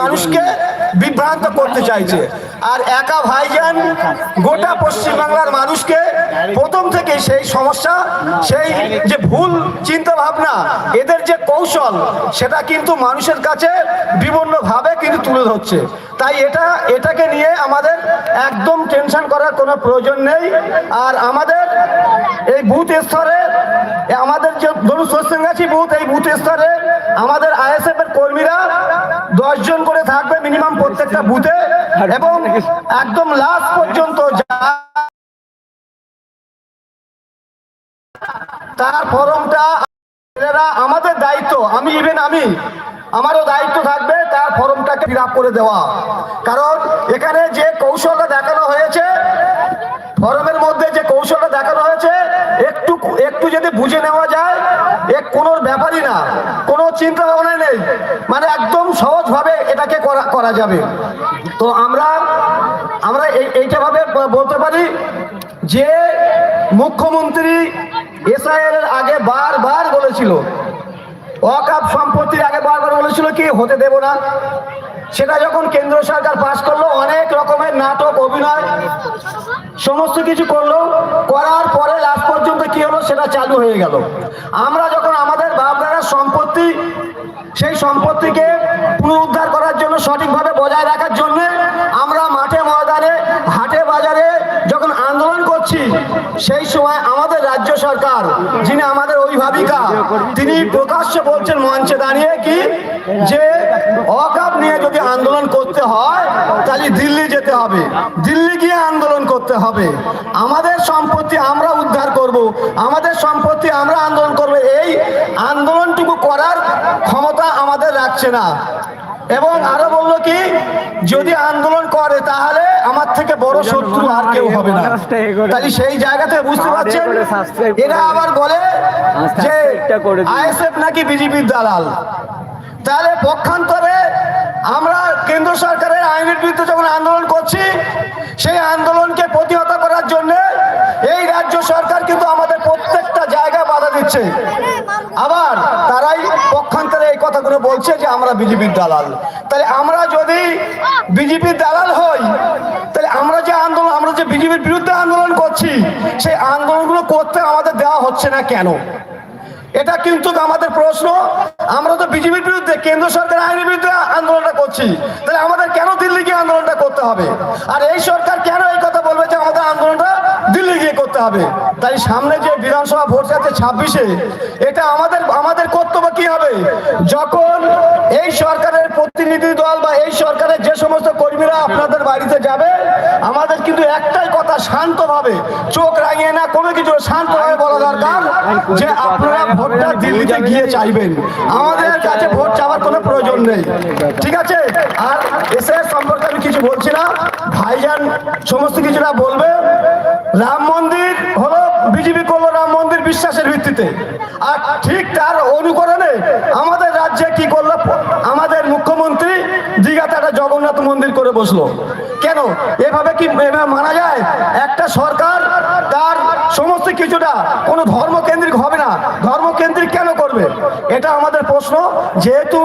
মানুষকে বিভ্রান্ত করতে চাইছে। আর একা ভাইজান গোটা পশ্চিমবাংলার মানুষকে প্রথম থেকে সেই সমস্যা, সেই যে ভুল চিন্তা ভাবনা এদের যে কৌশল, সেটা কিন্তু মানুষের কাছে বিভিন্নভাবে কিন্তু তুলে ধরছে। তাই এটা, এটাকে নিয়ে আমাদের একদম টেনশন করার কোনো প্রয়োজন নেই। আর আমাদের এই বুথ স্তরে, আমাদের যে ধরুন সস্যঙ্গাছি বুথ, এই বুথ স্তরে আমাদের আইএসএফ এর কর্মীরা দশজন করে থাকবে মিনিমাম প্রত্যেকটা বুথে। এবং একদম লাস্ট পর্যন্ত যা তার ফরমটা এরা আমাদের দায়িত্ব আমি ইভেন আমি আমারও দায়িত্ব থাকবে তার ফরমটাকে ফিল করে দেওয়া। কারণ এখানে যে কৌশলটা দেখানো হয়েছে ফরমের মধ্যে যে কৌশলটা দেখানো হয়েছে একটু যদি বুঝে নেওয়া যায়, এ কোনো ব্যাপারই না, কোনো চিন্তা ভাবনা নেই। মানে একদম সহজভাবে এটাকে করা করা যাবে। তো আমরা আমরা এই, এইটা ভাবে বলতে পারি যে মুখ্যমন্ত্রী এসআইএর এর আগে বারবার বলেছিল, অকাপ সম্পত্তির আগে বারবার বলেছিল কি, হতে দেব না। সেটা যখন কেন্দ্র সরকার পাশ করল, অনেক রকমের নাটক, অভিনয়, সমস্ত কিছু করল। করার পরে লাস্ট পর্যন্ত কি হলো, সেটা চালু হয়ে গেল। আমরা যখন আমাদের বাপদাদার সম্পত্তি, সেই সম্পত্তিকে পুনরুদ্ধার করার জন্য সঠিকভাবে বজায় রাখার জন্য আমরা মাঠে ময়দানে, হাটে বাজারে যখন আন্দোলন করছি, সেই সময় আমাদের রাজ্য সরকার, যিনি আমাদের অভিভাবিকা, তিনি প্রকাশ্যে বলছেন মঞ্চে দাঁড়িয়ে কি, যে অকাপ নিয়ে যদি আন্দোলন করতে হয় তাহলে দিল্লি যেতে হবে। দিল্লি গিয়ে আন্দোলন করতে হবে। আমাদের সম্পত্তি আমরা উদ্ধার করব। আমাদের সম্পত্তি আমরা আন্দোলন করব। এই আন্দোলনটুকু করার ক্ষমতা আমাদের রাখছে না। এবং আরও বলল কি যদি আন্দোলন করে তাহলে আমার থেকে বড় শত্রু আর কেউ হবে না। তাহলে সেই জায়গা থেকে বুঝতে পারছেন? এরা আবার বলে যে আইএসএফ নাকি বিজেপির দালাল? তাহলে পক্ষান্তরে আমরা কেন্দ্র সরকারের আইনের বিরুদ্ধে যখন আন্দোলন করছি, সেই আন্দোলনকে প্রতিহত করার জন্য এই রাজ্য সরকার কিন্তু আমাদের প্রত্যেকটা জায়গায় বাধা দিচ্ছে। আবার তারাই পক্ষান্তরে এই কথাগুলো বলছে যে আমরা বিজেপির দালাল। তাহলে আমরা যদি বিজেপির দালাল হই, তাহলে আমরা যে আন্দোলন, আমরা যে বিজেপির বিরুদ্ধে আন্দোলন করছি, সেই আন্দোলনগুলো করতে আমাদের দেওয়া হচ্ছে না কেন? এটা কিন্তু আমাদের প্রশ্ন। আমরা তো বিজেপির বিরুদ্ধে, কেন্দ্র সরকার আইনের বিরুদ্ধে আন্দোলনটা করছি। তাহলে আমাদের কেন দিল্লি গিয়ে আন্দোলনটা করতে হবে? আর এই সরকার কেন এই কথা বলবে যে আমাদের আন্দোলনটা দিল্লি গিয়ে করতে হবে? তাই সামনে যে বিধানসভা ভোট যাচ্ছে ছাব্বিশে, এটা আমাদের আমাদের কর্তব্য কি হবে? যখন এই সরকারের প্রতিনিধি দল বা এই সরকারের যে সমস্ত কর্মীরা আপনাদের বাড়িতে যাবে, আমাদের কিন্তু একটাই কথা, শান্তভাবে চোখ রাঙিয়ে না, কোনো কিছু শান্তভাবে বলা দরকার যে আপনারা ভোটটা দিল্লিতে গিয়ে চাইবেন। আমাদের কাছে ভোট চাওয়ার কোনো প্রয়োজন নেই। ঠিক আছে? আর এসে সম্পর্কে আমি কিছু বলছি না। ভাইজান সমস্ত কিছুটা বলবে। রাম মন্দির হলো বিজেপি করল রাম মন্দির বিশ্বাসের ভিত্তিতে। আর ঠিক তার অনুকরণে আমাদের রাজ্যে কি করল? আমাদের মুখ্যমন্ত্রী দীঘাতে একটা জগন্নাথ মন্দির করে বসল। কেন? এভাবে কি মানা যায়? একটা সরকার তার সমস্ত কিছুটা কোনো ধর্মকেন্দ্রিক হবে না। এটা আমাদের প্রশ্ন। যেহেতু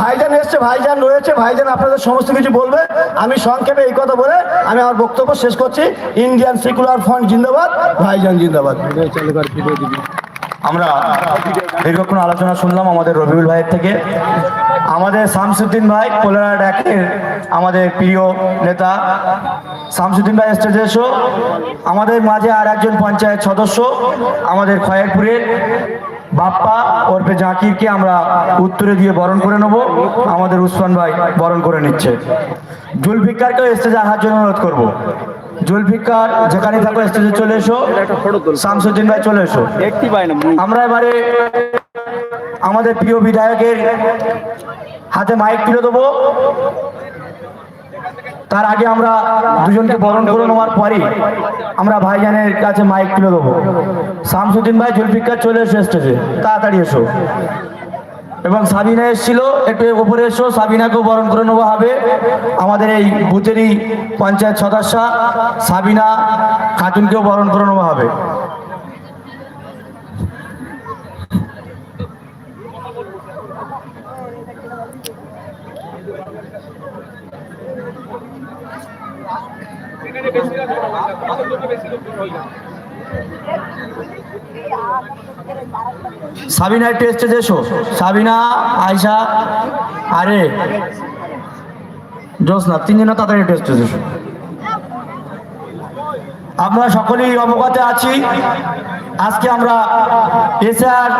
ভাইজান এসছে, ভাইজান রয়েছে, ভাইজান আপনাদের সমস্ত কিছু বলবে। আমি সংক্ষেপে এই কথা বলে আমি আমার বক্তব্য শেষ করছি। ইন্ডিয়ান সেকুলার ফ্রন্ট জিন্দাবাদ, ভাইজান জিন্দাবাদ। আমরা দীর্ঘক্ষণ আলোচনা শুনলাম আমাদের রবিউল ভাইয়ের থেকে। আমাদের শামসুদ্দিন ভাই কোলারাট একের আমাদের প্রিয় নেতা। শামসুদ্দিন ভাই, স্টেজে এসো। আমাদের মাঝে আর একজন পঞ্চায়েত সদস্য, আমাদের খয়েরপুরের বাপ্পা ওরফে জাকিরকে আমরা উত্তরে দিয়ে বরণ করে নেব। আমাদের উসমান ভাই বরণ করে নিচ্ছে। জুলফিকারকেও স্টেজে আসার জন্য অনুরোধ করব। জুলফিকার যেখানে থাকো স্টেজে চলে এসো। শামসুদ্দিন ভাই চলে এসো। আমরা এবারে আমাদের প্রিয় বিধায়কের হাতে মাইক তুলে দেবো। তার আগে আমরা দুজনকে বরণ করে নেওয়ার পরে আমরা ভাইজানের কাছে মাইক তুলে দেবো। শামসুদ্দিন ভাই জুলফিকার চলে এসো স্টেজে তাড়াতাড়ি এসো। এবং সাবিনা এসেছিল, একটু উপরে এসো, সাবিনাকেও বরণ করে নেওয়া হবে। আমাদের এই বুথেরই পঞ্চায়েত সদস্য, সাবিনা খাতুনকেও বরণ করে নেওয়া হবে। সাবিনা, একটু স্টেজে এসো। সাবিনা আয়সা আরে, জোসনা তিনজনে একটু স্টেজে এসো। আমরা সকলেই অবগতে আছি, আজকে আমরা এসআর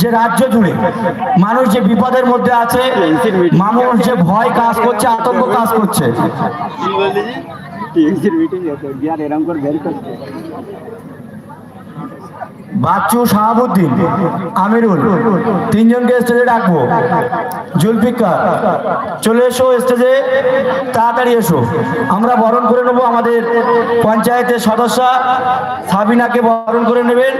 যে রাজ্য জুড়ে মানুষ যে বিপদের মধ্যে আছে, মানুষ যে ভয় কাজ করছে, আতঙ্ক কাজ করছে কি বললি টিএমসির মিটিং আছে বিয়ার এরম করে বের করছে বাচ্চু শাহাবুদ্দিন, আমিরুল, তিনজনকে স্টেজে ডাকবো। জুলফিকার, চলে এসো স্টেজে তাড়াতাড়ি এসো। আমরা বরণ করে নেব আমাদের পঞ্চায়েতের সদস্য, সাবিনাকে বরণ করে নেবেন।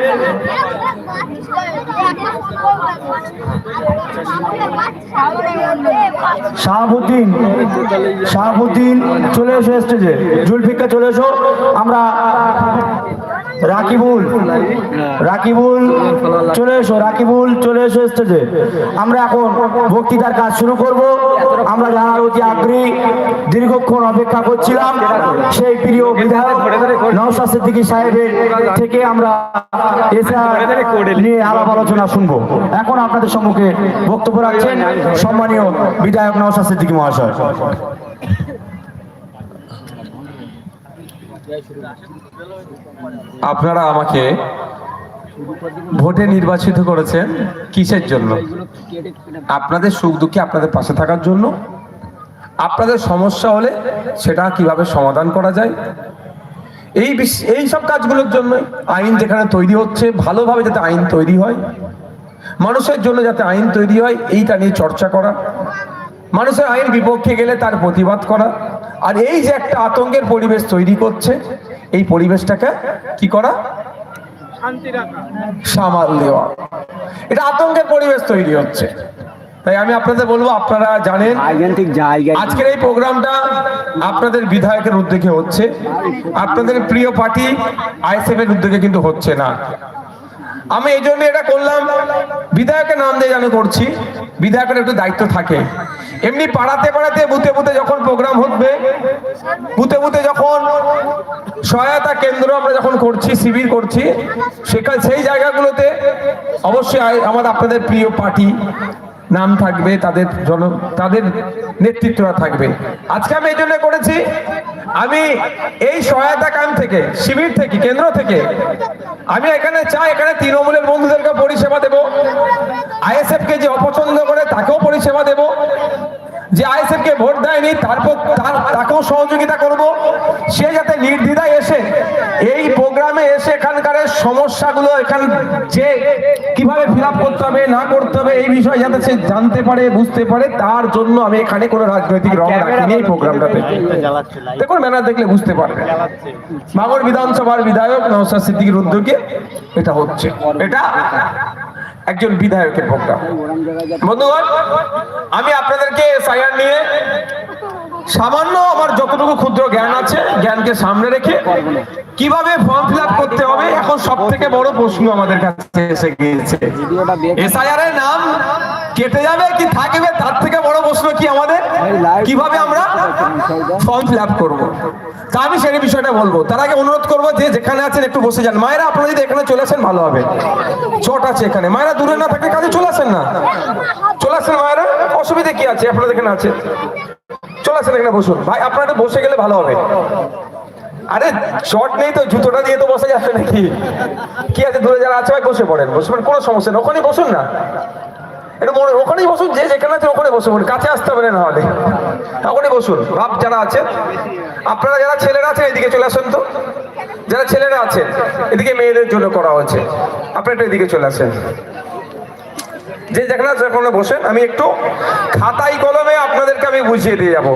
শাহাবুদ্দিন শাহাবুদ্দিন, চলে এসো স্টেজে জুলফিকার, চলে এসো। আমরা রাকিবুল রাকিবুল, চলে এসো, রাকিবুল, চলে এসো স্টেজে আমরা এখন বক্তৃতার কাজ শুরু করব। আমরা জানার অতি আগ্রহী, দীর্ঘক্ষণ অপেক্ষা করছিলাম, সেই প্রিয় বিধায়ক নওশাদ সিদ্দিকী সাহেবের থেকে আমরা নিয়ে আলাপ আলোচনা শুনব। এখন আপনাদের সম্মুখে বক্তব্য রাখছেন সম্মানীয় বিধায়ক নওশাদ সিদ্দিকী মহাশয়। আপনারা আমাকে ভোটে নির্বাচিত করেছেন কিসের জন্য? আপনাদের সুখ দুঃখে আপনাদের পাশে থাকার জন্য। আপনাদের সমস্যা হলে সেটা কীভাবে সমাধান করা যায়? এই এই সব কাজগুলোর জন্য আইন যেখানে তৈরি হচ্ছে, ভালোভাবে যাতে আইন তৈরি হয়, মানুষের জন্য যাতে আইন তৈরি হয়, এইটা নিয়ে চর্চা করা, মানুষের আইন বিপক্ষে গেলে তার প্রতিবাদ করা আর এই যে একটা আতঙ্কের পরিবেশ তৈরি করছে এই পরিবেশটাকে কি করা? সামাল দেওয়া। এটা আতঙ্কের পরিবেশ তৈরি হচ্ছে। তাই আমি আপনাদের বলব আপনারা জানেন আজকের এই প্রোগ্রামটা আপনাদের বিধায়কের উদ্যোগে হচ্ছে। আপনাদের প্রিয় পার্টি আইএসএফ এর উদ্যোগে কিন্তু হচ্ছে না। আমি এই জন্য এটা করলাম। বিধায়কের নাম দিয়ে আমি করছি। বিধায়কের একটু দায়িত্ব থাকে। এমনি পাড়াতে পাড়াতে বুথে বুথে যখন প্রোগ্রাম হবে বুথে বুথে যখন সহায়তা কেন্দ্র আমরা যখন করছি, শিবির করছি, সেখানে সেই জায়গাগুলোতে অবশ্যই আমাদের আপনাদের প্রিয় পার্টি নাম থাকবে, তাদের জন, তাদের নেতৃত্ব থাকবে। আজকে আমি এই জন্য করেছি, আমি এই সহায়তা ক্যাম্প থেকে, শিবির থেকে, কেন্দ্র থেকে, আমি এখানে চাই, এখানে তৃণমূলের বন্ধুদেরকে পরিষেবা দেব। আইএসএফ কে যে অপছন্দ করে, তাকেও পরিষেবা দেব। যে আইএসএফ কে ভোট দেয়নি তারপর তার তাকেও সহযোগিতা করব। সে যাতে নির্দ্বিধায় এসে এই প্রোগ্রামে এসে এখানকার সমস্যাগুলো এখান যে কীভাবে ফিল করতে হবে না করতে হবে এই বিষয়ে যাতে সে জানতে পারে বুঝতে পারে তার জন্য আমি এখানে কোনো রাজনৈতিক রং রাখিনি এই প্রোগ্রামটাতে দেখুন ম্যানার দেখলে বুঝতে পারবে। মাগর বিধানসভার বিধায়ক নওশাদ সিদ্দিকীর উদ্যোগে এটা হচ্ছে। এটা একজন বিধায়কের প্রোগ্রাম বন্ধুগণ আমি আপনাদেরকে এসআইআর নিয়ে সামান্য আমার যতটুকু ক্ষুদ্র জ্ঞান আছে জ্ঞানকে সামনে রেখে কীভাবে ফর্ম ফিল করতে হবে এখন সব থেকে বড় প্রশ্ন আমাদের কাছে এসে গিয়েছে। এসআইআর এর নাম কেটে যাবে কি থাকবে তার থেকে বড় প্রশ্ন কি আমাদের? কীভাবে আমরা ফর্ম ফিল আপ করব? তা আমি সেই বিষয়টা বলব। তার আগে অনুরোধ করব যে যেখানে আছেন একটু বসে যান। মায়েরা আপনারা যদি এখানে চলে আসেন ভালো হবে। চট আছে এখানে। মায়েরা দূরে না থাকলে কাজে চলে আসেন না। চলে আসেন মায়েরা। অসুবিধা কি আছে? আপনাদের এখানে আছে। চলে আসেন এখানে বসুন। ভাই আপনারা বসে গেলে ভালো হবে। আরে চট নেই তো জুতোটা দিয়ে তো বসে যাচ্ছে নাকি? কি আছে? দূরে যারা আছে ভাই বসে পড়েন। বসে পড়েন কোনো সমস্যা নেই। ওখানেই বসুন না। এটা মনে ওখানেই বসুন, যে যেখানে আছে ওখানে বসুন কাছে আসতে হবে না হলে। ওখানে বসুন, ভাব যারা আছেন আপনারা যারা ছেলেরা আছেন, এদিকে চলে আসেন তো। যারা ছেলেরা আছেন, এদিকে মেয়েদের জন্য করা হয়েছে, আপনারা একটু এদিকে চলে আসেন। যে যেখানে যেখানে বসেন, আমি একটু খাতাই কলমে আপনাদেরকে আমি বুঝিয়ে দিয়ে যাব।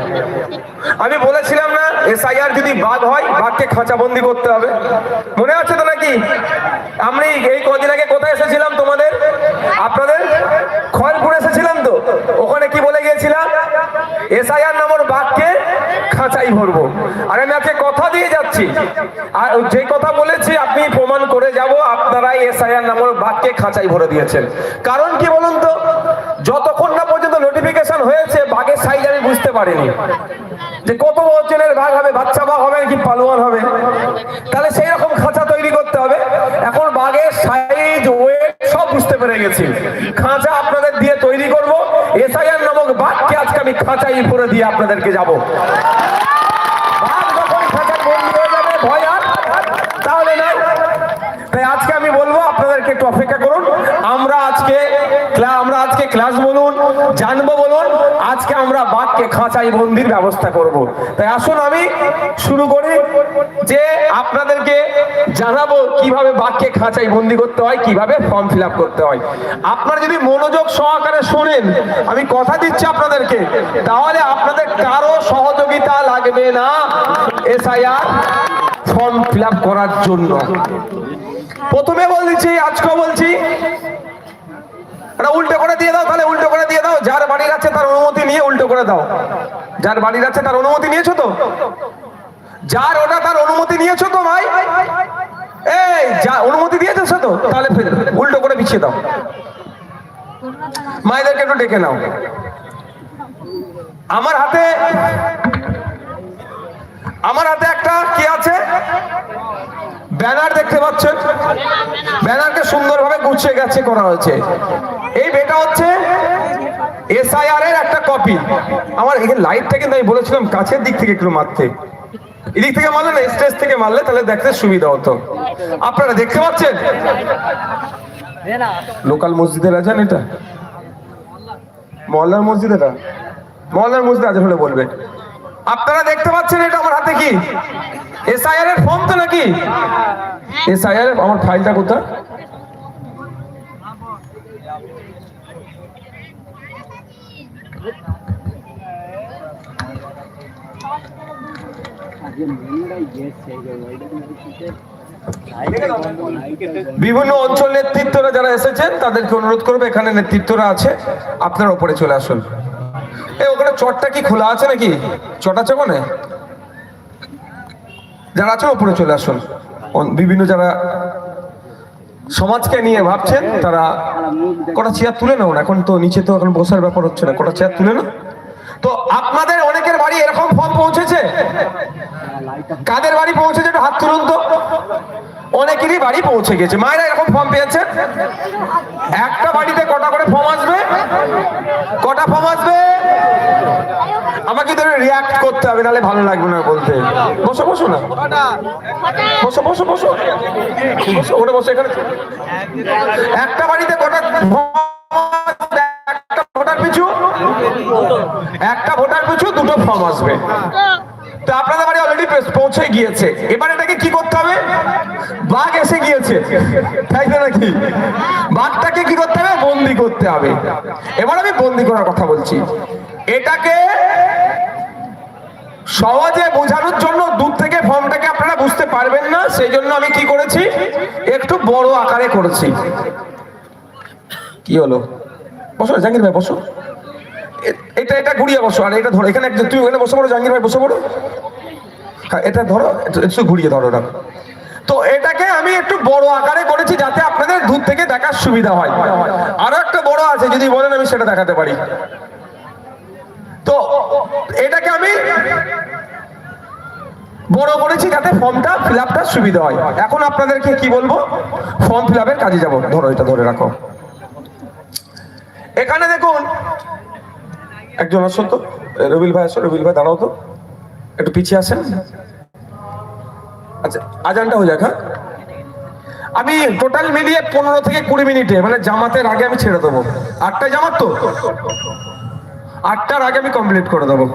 আমি বলেছিলাম না, এসআইআর যদি বাঘ হয়, বাঘকে খাঁচাবন্দি করতে হবে। মনে আছে তো নাকি? আমি এই কদিন আগে কোথায় এসেছিলাম তোমাদের? আপনাদের? খয়রপুর এসেছিলাম তো? ওখানে কি বলে গিয়েছিলাম? এসআইআর নামর বাঘকে খাঁচাই ভরবো আর আমি আজকে কথা দিয়ে যাচ্ছি। আর যে কথা বলেছি, আপনি প্রমাণ করে যাব। আপনারাই এসআইআর নামর বাঘকে খাঁচাই ভরে দিয়েছেন। কারণ কি বলুন তো? যতক্ষণ না পর্যন্ত নোটিফিকেশন হয়েছে, বাঘের সাইজ আমি বুঝতে পারেনি। যে কত ওজনের ভাগ হবে, বাচ্চা বাঘ হবে কি পালোয়ান হবে? তাহলে সেই রকম খাঁচা তৈরি করতে হবে। এখন বাঘের সাইজ ওয়েট সব বুঝতে পেরে গেছি। খাঁচা আপনাদের দিয়ে তৈরি করব। এসআইআর নামক বাঘকে আজকে আমি খাঁচাই করে দিয়ে আপনাদেরকে যাব বাঘ যখন খাঁচায় বন্দি হয়ে যাবে ভয় আর তাহলে নাই তাই আজকে আমি বলব আপনাদেরকে একটু অপেক্ষা করুন। আমরা আজকে আমরা আজকে ক্লাস বলুন, জানব বলুন, আজকে আমরা বাঘকে খাঁচাই বন্দির ব্যবস্থা করব। তাই আসুন আমি শুরু করি যে আপনাদেরকে জানাব কীভাবে বাঘকে খাঁচাই বন্দি করতে হয়, কীভাবে ফর্ম ফিল করতে হয়। আপনারা যদি মনোযোগ সহকারে শোনেন, আমি কথা দিচ্ছি আপনাদেরকে, তাহলে আপনাদের কারও সহযোগিতা লাগবে না এসআইআর ফর্ম ফিল করার জন্য। প্রথমে বলছি, আজকে বলছি। উল্টো করে দিয়ে দাও, তাহলে উল্টো করে দিয়ে দাও। যার বাড়ির আছে তার অনুমতি নিয়ে উল্টো করে দাও। যার বাড়ির আছে তার অনুমতি নিয়েছো তো? যার ওটা তার অনুমতি নিয়েছো তো ভাই? এই, যা, অনুমতি দিয়েছ তো? তাহলে উল্টো করে বিছিয়ে দাও। মায়েদেরকে একটু ডেকে নাও। আমার হাতে আমার হাতে একটা কি আছে? পাচ্ছেন? ব্যানারকে সুন্দরভাবে গুছিয়ে গেছে করা হয়েছে। এই বেটা হচ্ছে এসআইআর এর একটা কপি আমার এখানে লাইটটা কিন্তু আমি বলেছিলাম কাছের দিক থেকে একটু মারতে। এদিক থেকে মারলে না, স্টেজ থেকে মারলে তাহলে দেখতে সুবিধা হতো। আপনারা দেখতে পাচ্ছেন? লোকাল মসজিদের আছেন এটা? মহল্লার মসজিদ এটা মহল্লার মসজিদ আছে হলে বলবে আপনারা দেখতে পাচ্ছেন এটা আমার হাতে কি? এসআইআর এর ফর্ম তো নাকি? এসআইআর আমার ফাইলটা কোথায়? বিভিন্ন অঞ্চল নেতৃত্বরা যারা এসেছেন, তাদেরকে অনুরোধ করবে, এখানে নেতৃত্বরা আছে, আপনার ওপরে চলে আসুন। এই ওখানে চটটা কি খোলা আছে নাকি? চট আছে ওখানে যারা আছেন ওপরে চলে আসুন। বিভিন্ন যারা সমাজকে নিয়ে ভাবছেন, তারা কটা চেয়ার তুলে নাও এখন তো নিচে তো এখন বসার ব্যাপার হচ্ছে না, কটা চেয়ার তুলে না তো আপনাদের অনেকের বাড়ি এরকম ফর্ম পৌঁছেছে? কাদের বাড়ি পৌঁছেছে? হাত তুলুন তো। অনেকেরই বাড়ি পৌঁছে গেছে। মায়েরা এরকম ফর্ম পেয়েছে? একটা বাড়িতে কটা করে ফর্ম আসবে? কটা ফর্ম আসবে? আমাকে তো রিয়াক্ট করতে হবে, নাহলে ভালো লাগবে না বলতে। বসো বসো না। বসো বসো বসো। বসো, ওটা বসো, এখানে। একটা বাড়িতে কটা? একটা ভোটার পিছু? একটা ভোটার পিছু, দুটো ফর্ম আসবে। তো আপনাদের বাড়ি অলরেডি পৌঁছে গিয়েছে। এবার এটাকে কি করতে হবে? বাঘ এসে গিয়েছে। তাই তো নাকি? বাঘটাকে কি করতে হবে? বন্দি করতে হবে। এবার আমি বন্দি করার কথা বলছি। এটাকে সহজে বোঝানোর জন্য দূর থেকে ফর্মটাকে আপনারা বুঝতে পারবেন না। সেই জন্য আমি কি করেছি? একটু বড় আকারে করেছি। কি হলো? বসো জাহাঙ্গীর ভাই বসো। এটা এটা ঘুরিয়ে বসো। আর এটা ধরো এখানে তুই ওখানে বসে পড়ো জাহাঙ্গীর ভাই বসে পড়ো। হ্যাঁ, এটা ধরো একটু ঘুরিয়ে ধরো ওটা তো এটাকে আমি একটু বড় আকারে করেছি যাতে আপনাদের দূর থেকে দেখার সুবিধা হয়। আরও একটা বড় আছে, যদি বলেন আমি সেটা দেখাতে পারি। তো এটাকে আমি বড় করেছি যাতে ফর্মটা ফিল আপটা সুবিধা হয়। এখন আপনাদেরকে কি বলব? ফর্ম ফিল আপের কাজে যাব। ধরো, এটা ধরে রাখো। এখানে দেখুন, একজন আসুন তো। রবিল ভাই আসো রবিল ভাই দাঁড়াও তো। একটু পিছিয়ে আসেন। আচ্ছা আজানটা হয়ে যাক হ্যাঁ? আমি টোটাল মিলিয়ে পনেরো থেকে কুড়ি মিনিটে মানে জামাতের আগে আমি ছেড়ে দেবো। আটটায় জামাত তো? আটটার আগে আমি কমপ্লিট করে দেবো।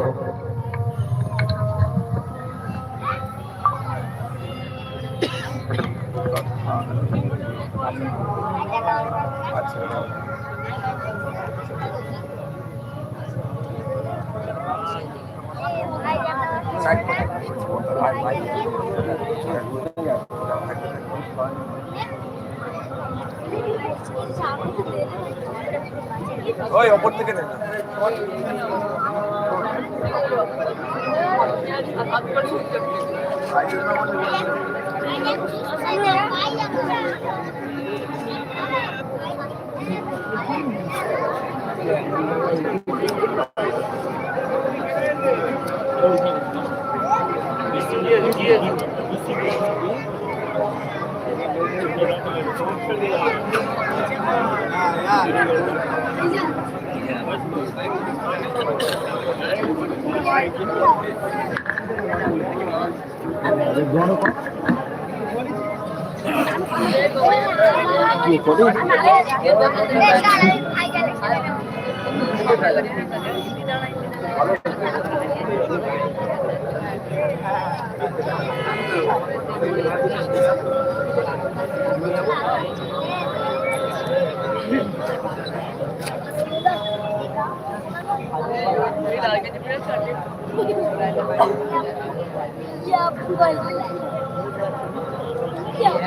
ওই ওপর থেকে দেন Ya, pues. Ya.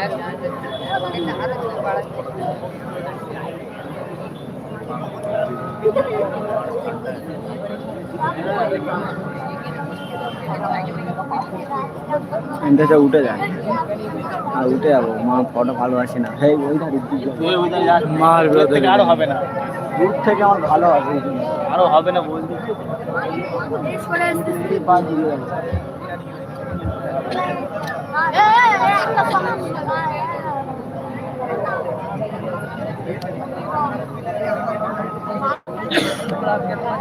এনটা উঠে যায়। আর উঠে যাব। মা ফটো ভালো আসে না হ্যাঁ ওই ধারে মার থেকে আরও হবে না। দূর থেকে আমার ভালো আসে আরও হবে না বলছি সমস্যা। love you